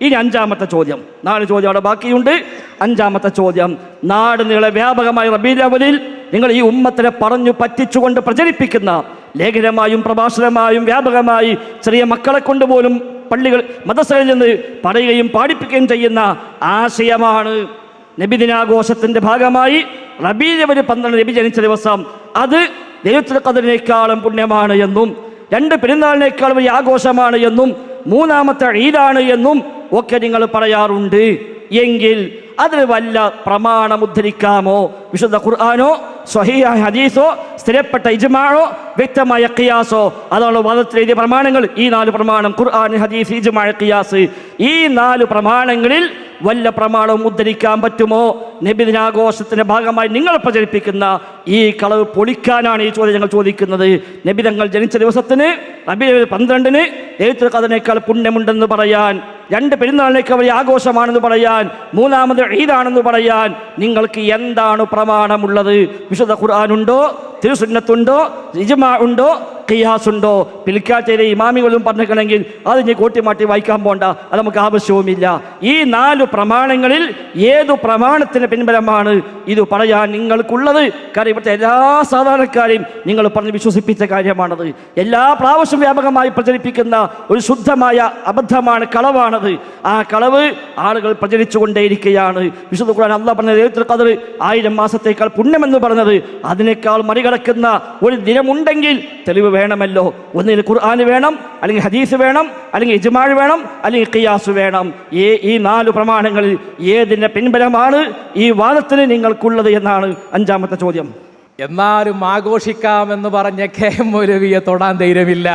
ഇനി അഞ്ചാമത്തെ ചോദ്യം. നാല് ചോദ്യം അവിടെ ബാക്കിയുണ്ട്. അഞ്ചാമത്തെ ചോദ്യം. നാട് നിങ്ങളെ വ്യാപകമായി റബീലവലിൽ നിങ്ങൾ ഈ ഉമ്മത്തിനെ പറഞ്ഞു പറ്റിച്ചുകൊണ്ട് പ്രചരിപ്പിക്കുന്ന ലേഖനമായും പ്രഭാഷണമായും വ്യാപകമായി ചെറിയ മക്കളെ കൊണ്ടുപോലും പള്ളികൾ മതസ്ഥയിൽ നിന്ന് പറയുകയും പാടിപ്പിക്കുകയും ചെയ്യുന്ന ആശയമാണ് നബിദിനാഘോഷത്തിന്റെ ഭാഗമായി റബീലവര് പന്ത്രണ്ട് നബി ജനിച്ച ദിവസം. അത് ദൈവത്തിൽ കതിരിനേക്കാളും പുണ്യമാണ് എന്നും രണ്ട് പെരുന്നാളിനേക്കാളും വലിയ ആഘോഷമാണ് എന്നും മൂന്നാമത്തെ ഈദാണ് എന്നും ഒക്കെ നിങ്ങൾ പറയാറുണ്ട്. എങ്കിൽ അത് വല്ല പ്രമാണം ഉദ്ധരിക്കാമോ? വിശുദ്ധ ഖുർആാനോ സ്വഹീഹ ഹദീസോ സ്ഥിരപ്പെട്ട ഇജ്മാഴോ വ്യക്തമായ ഖിയാസോ? അതാണ് വാദത്തിലെഴുതിയ പ്രമാണങ്ങൾ. ഈ നാല് പ്രമാണം ഖുർആൻ ഹദീസ് ഇജ്മാ ഖിയാസ്. ഈ നാല് പ്രമാണങ്ങളിൽ വല്ല പ്രമാണവും ഉദ്ധരിക്കാൻ പറ്റുമോ? നബിദിനാഘോഷത്തിന്റെ ഭാഗമായി നിങ്ങൾ പ്രചരിപ്പിക്കുന്ന ഈ കളവ് പൊളിക്കാനാണ് ഈ ചോദ്യം ഞങ്ങൾ ചോദിക്കുന്നത്. നബിതങ്ങൾ ജനിച്ച ദിവസത്തിന് റബി പന്ത്രണ്ടിന് എഴുത്തു കഥനേക്കാൾ പുണ്യമുണ്ടെന്ന് പറയാൻ രണ്ട് പെരുന്നാളിനേക്ക് വലിയ ആഘോഷമാണെന്ന് പറയാൻ മൂന്നാമത് ഈദാണെന്ന് പറയാൻ നിങ്ങൾക്ക് എന്താണ് പ്രമാണമുള്ളത്? വിശുദ്ധ ഖുർആാനുണ്ടോ തിരുസുന്നത്തുണ്ടോ? ഇജ്മാ ഉണ്ടോ? ഖിയാസ് ഉണ്ടോ? പിൽക്കാറ്റയിലെ ഇമാമികളും പറഞ്ഞിരിക്കണമെങ്കിൽ അത് ഇനി കൂട്ടിമാട്ടി വായിക്കാൻ പോണ്ട. അത് നമുക്ക് ആവശ്യവുമില്ല. ഈ നാല് പ്രമാണങ്ങളിൽ ഏതു പ്രമാണത്തിന് പിൻബലമാണ്? ഇത് പറയാൻ നിങ്ങൾക്കുള്ളത്. കാരണം ഇവിടുത്തെ എല്ലാ സാധാരണക്കാരെയും നിങ്ങൾ പറഞ്ഞ് വിശ്വസിപ്പിച്ച കാര്യമാണത്. എല്ലാ പ്രാവശ്യം വ്യാപകമായി പ്രചരിപ്പിക്കുന്ന ഒരു ശുദ്ധമായ അബദ്ധമാണ് കളവാണത്. ആ കളവ് ആളുകൾ പ്രചരിച്ചുകൊണ്ടേയിരിക്കുകയാണ്. വിശുദ്ധ ഖുർആൻ അള്ളാഹ് പറഞ്ഞ ദൈവത്തിൽ കതർ ആയിരം മാസത്തേക്കാൾ പുണ്യമെന്ന് പറഞ്ഞത് അതിനേക്കാൾ മറികടക്കുന്ന ഒരു ദിനമുണ്ടെങ്കിൽ തെളിവ് വേണമല്ലോ. ഒന്നിൽ ഖുർആൻ വേണം അല്ലെങ്കിൽ ഹദീസ് വേണം അല്ലെങ്കിൽ ഇജ്മാഴ് വേണം അല്ലെങ്കിൽ ഖിയാസ് വേണം. ഈ ഈ നാല് പ്രമാണങ്ങളിൽ ഏതിന്റെ പിൻബലമാണ് ഈ വാദത്തിന് നിങ്ങൾക്കുള്ളത് എന്നാണ് അഞ്ചാമത്തെ ചോദ്യം. എന്നാലും ആഘോഷിക്കാമെന്ന് പറഞ്ഞ കെ മൗലവിയെ തൊടാൻ ധൈര്യമില്ല.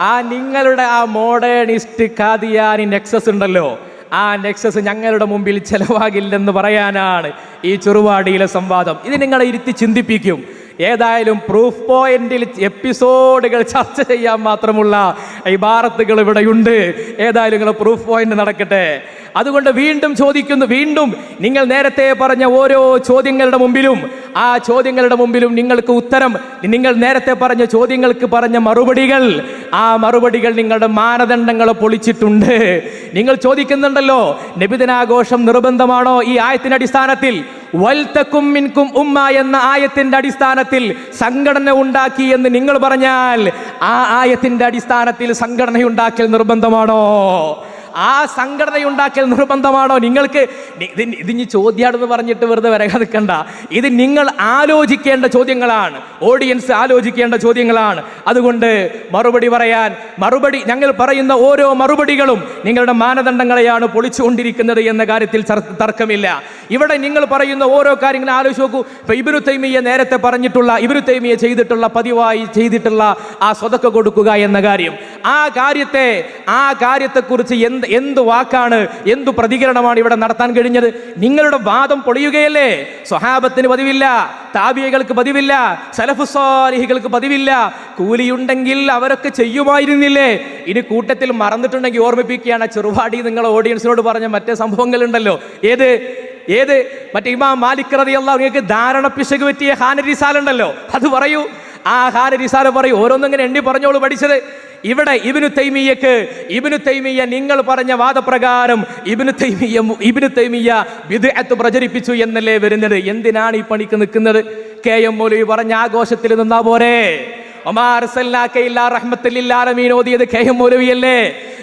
ആ നിങ്ങളുടെ ആ മോഡേണിസ്റ്റ് കാദിയാനി നെക്സസ് ഉണ്ടല്ലോ ആ നെക്സസ് ഞങ്ങളുടെ മുമ്പിൽ ചെലവാകില്ലെന്ന് പറയാനാണ് ഈ ചെറുവാടിയിലെ സംവാദം. ഇത് നിങ്ങളെ ഇരുത്തി ചിന്തിപ്പിക്കും. ഏതായാലും പ്രൂഫ് പോയിന്റിൽ എപ്പിസോഡുകൾ ചർച്ച ചെയ്യാൻ മാത്രമുള്ള ഇബാറത്തുകൾ ഇവിടെയുണ്ട്. ഏതായാലും നിങ്ങൾ പ്രൂഫ് പോയിന്റ് നടക്കട്ടെ. അതുകൊണ്ട് വീണ്ടും ചോദിക്കുന്നു വീണ്ടും നിങ്ങൾ നേരത്തെ പറഞ്ഞ ഓരോ ചോദ്യങ്ങളുടെ മുമ്പിലും ആ ചോദ്യങ്ങളുടെ മുമ്പിലും നിങ്ങൾക്ക് ഉത്തരം നിങ്ങൾ നേരത്തെ പറഞ്ഞ ചോദ്യങ്ങൾക്ക് പറഞ്ഞ മറുപടികൾ ആ മറുപടികൾ നിങ്ങളുടെ മാനദണ്ഡങ്ങൾ പൊളിച്ചിട്ടുണ്ട്. നിങ്ങൾ ചോദിക്കുന്നുണ്ടല്ലോ നബിദിനാഘോഷം നിർബന്ധമാണോ ഈ ആയത്തിന്റെ അടിസ്ഥാനത്തിൽ വൽത്തക്കും മിൻകും ഉമ്മ എന്ന ആയത്തിന്റെ അടിസ്ഥാനത്തിൽ സംഘടന ഉണ്ടാക്കി എന്ന് നിങ്ങൾ പറഞ്ഞാൽ ആ ആയത്തിന്റെ അടിസ്ഥാനത്തിൽ സംഘടന ഉണ്ടാക്കൽ നിർബന്ധമാണോ? ആ സംഘടന ഉണ്ടാക്കൽ നിർബന്ധമാണോ? നിങ്ങൾക്ക് ഇത് ഇനി ചോദ്യാണെന്ന് പറഞ്ഞിട്ട് വെറുതെ വരക നിൽക്കണ്ട ഇത് നിങ്ങൾ ആലോചിക്കേണ്ട ചോദ്യങ്ങളാണ്. ഓഡിയൻസ് ആലോചിക്കേണ്ട ചോദ്യങ്ങളാണ്. അതുകൊണ്ട് മറുപടി പറയാൻ മറുപടി ഞങ്ങൾ പറയുന്ന ഓരോ മറുപടികളും നിങ്ങളുടെ മാനദണ്ഡങ്ങളെയാണ് പൊളിച്ചുകൊണ്ടിരിക്കുന്നത് എന്ന കാര്യത്തിൽ തർക്കമില്ല. ഇവിടെ നിങ്ങൾ പറയുന്ന ഓരോ കാര്യങ്ങളും ആലോചിച്ച് നോക്കൂ. ഇപ്പൊ ഇബിനു തൈമിയെ നേരത്തെ പറഞ്ഞിട്ടുള്ള ഇബിനു തൈമിയെ ചെയ്തിട്ടുള്ള പതിവായി ചെയ്തിട്ടുള്ള ആ സ്വതക്ക കൊടുക്കുക എന്ന കാര്യം. ആ കാര്യത്തെ ആ കാര്യത്തെക്കുറിച്ച് എന്ത് എന്ത് വാക്കാണ് എന്ത് പ്രതികരണമാണ് ഇവിടെ നടത്താൻ കഴിഞ്ഞത്? നിങ്ങളുടെ വാദം പൊളിയുകയല്ലേ? സ്വഹാബത്തിന് പതിവില്ല താബിയകൾക്ക് പതിവില്ല സലഫുസ്വാലിഹികൾക്ക് പതിവില്ല. കൂലിയുണ്ടെങ്കിൽ അവരൊക്കെ ചെയ്യുമായിരുന്നില്ലേ? ഇനി കൂട്ടത്തിൽ മറന്നിട്ടുണ്ടെങ്കിൽ ഓർമ്മിപ്പിക്കുകയാണ് ചെറുപാടി നിങ്ങൾ ഓഡിയൻസിനോട് പറഞ്ഞ മറ്റേ സംഭവങ്ങളുണ്ടല്ലോ. ഏത്? ഏത്? മറ്റേ ഇമാം മാലിക് റളിയല്ലാഹു നിങ്ങൾക്ക് ധാരണ പിശക് പറ്റിയ ഹാനരിസാൽ ഉണ്ടല്ലോ. അത് പറയൂ. ആ ഹാനരിസാല പറയൂ. ഓരോന്നും ഇങ്ങനെ എണ്ണി പറഞ്ഞോളൂ പഠിച്ചത്. ഇവിടെ ഇബിനു തൈമിയക്ക് ഇബിനു തൈമിയ നിങ്ങൾ പറഞ്ഞ വാദപ്രകാരം ഇബിനു തൈമിയ ഇബിനു തൈമിയ വിദഗ്ധ പ്രചരിപ്പിച്ചു എന്നല്ലേ വരുന്നത്? എന്തിനാണ് ഈ പണിക്ക് നിൽക്കുന്നത്? കെ എം മൗലവി പറഞ്ഞ ആഘോഷത്തിൽ നിന്നാ പോരെ?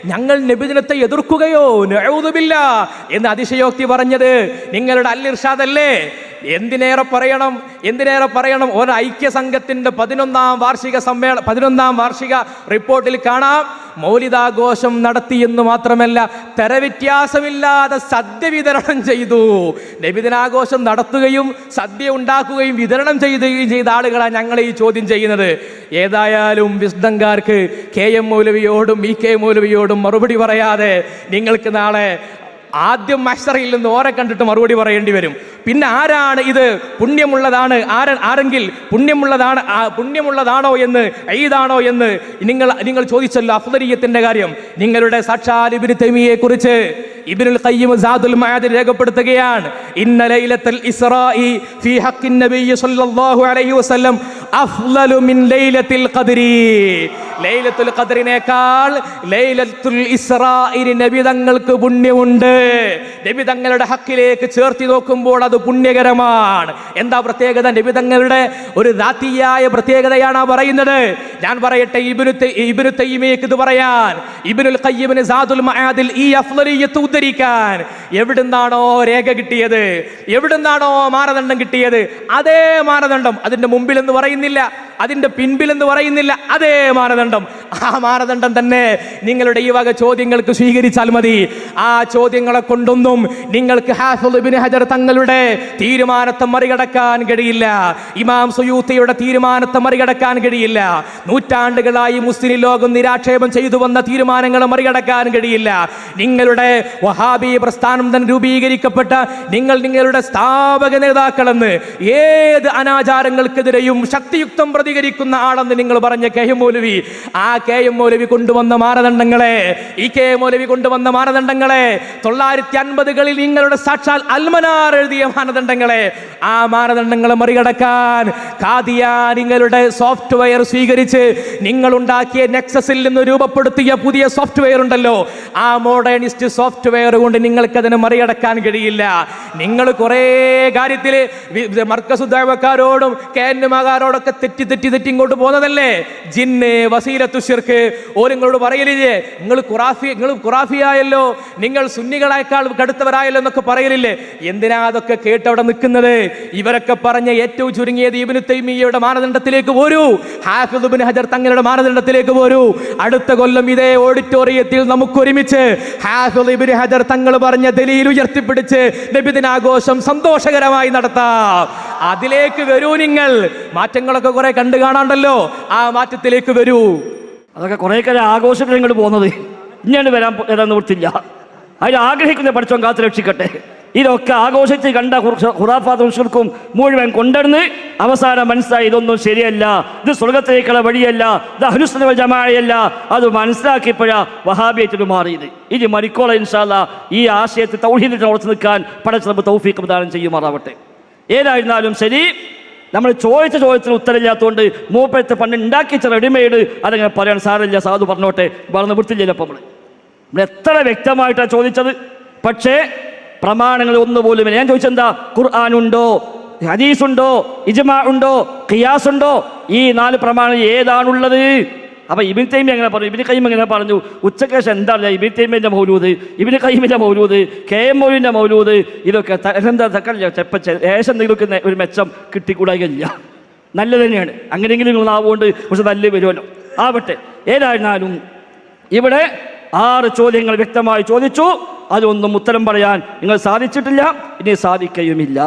ഞങ്ങൾ നബിദിനത്തെ എതിർക്കുകയോ എന്ന് അതിശയോക്തി പറഞ്ഞത് നിങ്ങളുടെ അല്ലിർഷാദല്ലേ എന്തിനേറെ പറയണം? എന്തിനേറെ പറയണം? ഒരു ഐക്യ സംഘത്തിന്റെ പതിനൊന്നാം വാർഷിക സമ്മേളനം പതിനൊന്നാം വാർഷിക റിപ്പോർട്ടിൽ കാണാം. മൗലിതാഘോഷം നടത്തി എന്ന് മാത്രമല്ല തരവ്യത്യാസമില്ലാതെ സദ്യ വിതരണം ചെയ്തു. നബിദിനാഘോഷം നടത്തുകയും സദ്യ ഉണ്ടാക്കുകയും വിതരണം ചെയ്യുകയും ചെയ്ത ആളുകളാണ് ഞങ്ങൾ ഈ ചോദ്യം ചെയ്യുന്നത്. ഏതായാലും വിസ്ഡങ്കാർക്ക് കെ എം മൗലവിയോടും ഇ കെ മൗലവിയോടും മറുപടി പറയാതെ നിങ്ങൾക്ക് നാളെ ആദ്യം മഷറയിൽ നിന്ന് ഓരെ കണ്ടിട്ട് മറുപടി പറയേണ്ടി വരും. പിന്നെ ആരാണ് ഇത്? പുണ്യമുള്ളതാണ്. ആര ആരെങ്കിൽ പുണ്യമുള്ളതാണ് പുണ്യമുള്ളതാണോ എന്ന് ഈദാണോ എന്ന് നിങ്ങൾ നിങ്ങൾ ചോദിച്ചല്ലോ അഫ്ദരീയത്തിന്റെ കാര്യം. നിങ്ങളുടെ സാക്ഷാൽ ഇബിന് തെമിയെ കുറിച്ച് ഇബിനുൽ ഖയ്യിം സാദുൽ മഅദ് രേഖപ്പെടുത്തുകയാണ്. ഇന്ന ലൈലത്തുൽ ഇസ്റാഇ ഫീ ഹഖിൻ സല്ലല്ലാഹു അലൈഹി വസല്ലം അഫ്ളലു മിൻ ലൈലത്തിൽ ഖദ്രി. ലൈലത്തുൽ ഖദറിനേക്കാൾ ലൈലത്തുൽ ഇസ്രാഇന് നബിതങ്ങൾക്ക് പുണ്യമുണ്ട്. നബിതങ്ങളുടെ ഹക്കിലേക്ക് ചേർത്തി നോക്കുമ്പോൾ അത് പുണ്യകരമാണ്. എന്താ പ്രത്യേകത? നബിതങ്ങളുടെ ഒരു ദാത്തിയായ പ്രത്യേകതയാണ് പറയുന്നത്. ഞാൻ പറയട്ടെ ഇബ്നു ഇബിനു തൈമിയക്ക് ഇത് പറയാൻ. ഇബ്നുൽ ഖയ്യിമിന് സാദുൽ മആദിൽ ഈ അഫ്ളലിയത്ത് ഉദ്ധരിക്കാൻ. എവിടുന്നാണോ രേഖ കിട്ടിയത്? എവിടുന്നാണോ മാനദണ്ഡം കിട്ടിയത്? അതേ മാനദണ്ഡം അതിന്റെ മുമ്പിൽ എന്ന് പറയുന്നില്ല. അതിന്റെ പിൻപിൽ എന്ന് പറയുന്നില്ല. അതേ മാനദണ്ഡം. ദണ്ഡം ആ മാനദണ്ഡം തന്നെ നിങ്ങളുടെ ഈ വക ചോദ്യങ്ങൾക്ക് സ്വീകരിച്ചാൽ മതി. ആ ചോദ്യങ്ങളെ കൊണ്ടൊന്നും നിങ്ങൾക്ക് ഹജർ തങ്ങളുടെ തീരുമാനത്തെ മറികടക്കാൻ കഴിയില്ല. ഇമാം സുയൂത്തയുടെ തീരുമാനത്തെ മറികടക്കാൻ കഴിയില്ല. നൂറ്റാണ്ടുകളായി മുസ്ലിം ലോകം നിരാക്ഷേപം ചെയ്തു വന്ന തീരുമാനങ്ങളെ മറികടക്കാൻ കഴിയില്ല. നിങ്ങളുടെ വഹാബി പ്രസ്ഥാനം തന്നെ രൂപീകരിക്കപ്പെട്ട നിങ്ങൾ നിങ്ങളുടെ സ്ഥാപക നേതാക്കളെന്ന് ഏത് അനാചാരങ്ങൾക്കെതിരെയും ശക്തിയുക്തം പ്രതികരിക്കുന്ന ആളെന്ന് നിങ്ങൾ പറഞ്ഞ കെഹിമോലുവി ആ കെ എം മൗലവി കൊണ്ടുവന്ന മാനദണ്ഡങ്ങളെ ഇ കെ എം മൗലവി കൊണ്ടുവന്ന മാനദണ്ഡങ്ങളെ തൊള്ളായിരത്തി അൻപതുകളിൽ നിങ്ങളുടെ സാക്ഷാൽ അൽമനാർ എഴുതിയ മാനദണ്ഡങ്ങളെ ആ മാനദണ്ഡങ്ങളെ മറികടക്കാൻ കാതിയ നിങ്ങളുടെ സോഫ്റ്റ്വെയർ സ്വീകരിച്ച് നിങ്ങൾ ഉണ്ടാക്കിയ നെക്സസിൽ നിന്ന് രൂപപ്പെടുത്തിയ പുതിയ സോഫ്റ്റ്വെയർ ഉണ്ടല്ലോ ആ മോഡേണിസ്റ്റ് സോഫ്റ്റ്വെയർ കൊണ്ട് നിങ്ങൾക്ക് അതിനെ മറികടക്കാൻ കഴിയില്ല. നിങ്ങൾ കുറേ കാര്യത്തിൽ മർക്കസുദ്ധാവക്കാരോടും മാകാരോടൊക്കെ തെറ്റി തെറ്റി തെറ്റി ഇങ്ങോട്ട് പോകുന്നതല്ലേ? ജിന്നെ വസീലത്തു ഓ നിങ്ങളോട് പറയലില്ലേ? നിങ്ങൾ ഖുറാഫി നിങ്ങൾ ഖുറാഫിയായല്ലോ. നിങ്ങൾ സുന്നികളെക്കാൾ കടുത്തവരായല്ലോ എന്നൊക്കെ പറയലില്ലേ? എന്തിനാ അതൊക്കെ കേട്ട് അവിടെ നിൽക്കുന്നത്? ഇവരൊക്കെ പറഞ്ഞ ഏറ്റവും ചുരുങ്ങിയത് ഇബിന് തൈമിയയുടെ മാനദണ്ഡത്തിലേക്ക് പോരൂ. ഹാഫിദ് ഇബ്നു ഹജർ തങ്ങളുടെ മാനദണ്ഡത്തിലേക്ക് പോരൂ. അടുത്ത കൊല്ലം ഇതേ ഓഡിറ്റോറിയത്തിൽ നമുക്ക് ഒരുമിച്ച് ഹാഫിദ് ഇബ്നു ഹജർ തങ്ങൾ പറഞ്ഞ ദലീൽ ഉയർത്തിപ്പിടിച്ച് നബിദിനാഘോഷം സന്തോഷകരമായി നടത്താം. അതിലേക്ക് വരൂ നിങ്ങൾ. മാറ്റങ്ങളൊക്കെ കുറെ കണ്ടു കാണാണ്ടല്ലോ ആ മാറ്റത്തിലേക്ക് വരൂ. അതൊക്കെ കുറേ കാലം ആഘോഷത്തിൽ ഇങ്ങോട്ട് പോകുന്നത്. ഇങ്ങനെ വരാൻ വരാൻ നിവൃത്തില്ല അതിൽ ആഗ്രഹിക്കുന്ന പഠിച്ചോൻ കാത്തു രക്ഷിക്കട്ടെ. ഇതൊക്കെ ആഘോഷിച്ച് കണ്ട ഹുറാഫാത്തും ഷിർക്കും മുഴുവൻ കൊണ്ടുവന്ന് അവസാനം മനസ്സിലായി ഇതൊന്നും ശരിയല്ല. ഇത് സ്വർഗത്തിലേക്കുള്ള വഴിയല്ല. ഇത് അഹ്ലുസ്ലമ ജമായല്ല അത് മനസ്സിലാക്കിയപ്പോഴാ വഹാബിയത്തിന് മാറിയത്. ഇനി മരിക്കോള ഇൻഷാല്ല ഈ ആശയത്തെ തൗഹീദിൽ ഉറച്ചു നിൽക്കാൻ പടച്ചിലപ്പ് തൗഫീഖ് പ്രദാനം ചെയ്യുമാറാവട്ടെ. ഏതായിരുന്നാലും ശരി. നമ്മൾ ചോദിച്ച ചോദ്യത്തിന് ഉത്തരമില്ലാത്തതുകൊണ്ട് മൂപ്പഴത്തെ പണ്ട് ഉണ്ടാക്കിച്ച റെഡിമെയ്ഡ് അതങ്ങനെ പറയാൻ സാറില്ല സാധു പറഞ്ഞോട്ടെ. വളർന്ന് അപ്പം നമ്മൾ നമ്മൾ എത്ര വ്യക്തമായിട്ടാണ് ചോദിച്ചത്. പക്ഷേ പ്രമാണങ്ങൾ ഒന്നുപോലും. ഞാൻ ചോദിച്ചെന്താ ഖുർആൻ ഉണ്ടോ ഹദീസ് ഉണ്ടോ ഇജ്മാ ഉണ്ടോ? ഖിയാസ് ഉണ്ടോ ഈ നാല് പ്രമാണം ഏതാണുള്ളത്? അപ്പൊ ഇബിൻ തൈമി എങ്ങനെ പറഞ്ഞു? ഇബിന് കൈം എങ്ങനെ പറഞ്ഞു? ഉച്ചക്കേശം എന്താണ് ഇബിൻ തൈമിന്റെ മൗലൂദ് ഇബിന് കൈമിന്റെ മൗലൂദ് കെ എം മൗലിന്റെ മൗലൂദ് ഇതൊക്കെ എന്താ ചെപ്പ ഏശം എന്തെങ്കിലുമൊക്കെ ഒരു മെച്ചം കിട്ടിക്കൂടായില്ല നല്ലത് തന്നെയാണ്. അങ്ങനെയെങ്കിലും നിങ്ങൾ ആവുകൊണ്ട് പക്ഷെ നല്ല വരുമല്ലോ. ആവട്ടെ. ഏതായിരുന്നാലും ഇവിടെ ആറ് ചോദ്യങ്ങൾ വ്യക്തമായി ചോദിച്ചു. അതൊന്നും ഉത്തരം പറയാൻ നിങ്ങൾ സാധിച്ചിട്ടില്ല. ഇനി സാധിക്കുകയുമില്ല